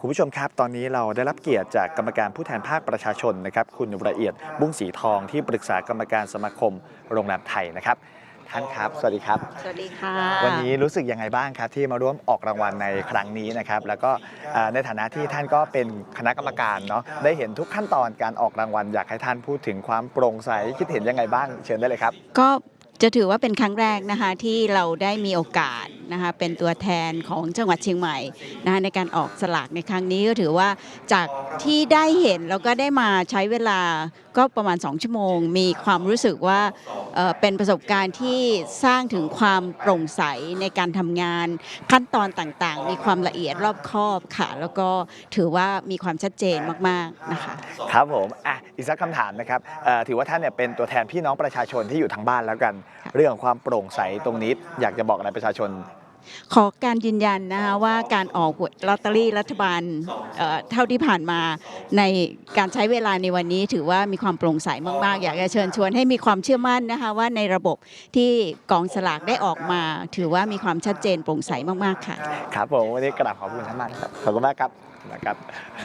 คุณผู้ชมครับ ตอนนี้เราได้รับเกียรติจากกรรมการผู้แทนภาคประชาชนนะครับ คุณละเอียดบุ้งสีทองที่ปรึกษากรรมการสมาคมโรงแรมไทยนะครับ ท่านครับ สวัสดีครับ สวัสดีค่ะ วันนี้รู้สึกยังไงบ้างครับ ที่มาร่วมออกรางวัลในครั้งนี้นะครับ แล้วก็อ่าในฐานะที่ท่านก็เป็นคณะกรรมการเนาะได้เห็นทุกขั้นตอนการออกรางวัลอยากให้ท่านพูดถึงความโปร่งใสคิดเห็นยังไงบ้าง เชิญได้เลยครับ ก็ จะถือว่าเป็นครั้งแรกนะคะที่เราได้มีโอกาสนะคะเป็นตัวแทนของจังหวัดเชียงใหม่นะคะในการออกสลากในครั้งนี้ก็ถือว่าจากที่ได้เห็นแล้วก็ได้มาใช้เวลา ก็ประมาณ 2 ชั่วโมง มีความรู้สึกว่าเอ่อเป็นประสบการณ์ที่สร้างถึงความโปร่งใสในการทำงานขั้นตอนต่างๆ มีความละเอียดรอบคอบค่ะ แล้วก็ถือว่ามีความชัดเจนมากๆนะคะครับผมอะอีกสักคำถามนะครับเอ่อถือว่าท่านเนี่ยเป็นตัวแทนพี่น้องประชาชนที่อยู่ทางบ้านแล้วกัน เรื่องของความโปร่งใสตรงนี้ อยากจะบอกอะไรประชาชน ขอการยืนยันนะคะว่าการออกหวยลอตเตอรี่รัฐบาลเอ่อเท่าที่ผ่านมาในการใช้เวลาในวันนี้ ถือว่ามีความโปร่งใสมาก ๆ อยากจะเชิญชวนให้มีความเชื่อมั่นนะคะว่าในระบบที่กองสลากได้ออกมา ถือว่ามีความชัดเจนโปร่งใสมาก ๆ ค่ะ ครับผมวันนี้กราบขอบคุณท่านมากครับขอบคุณมากครับนะครับ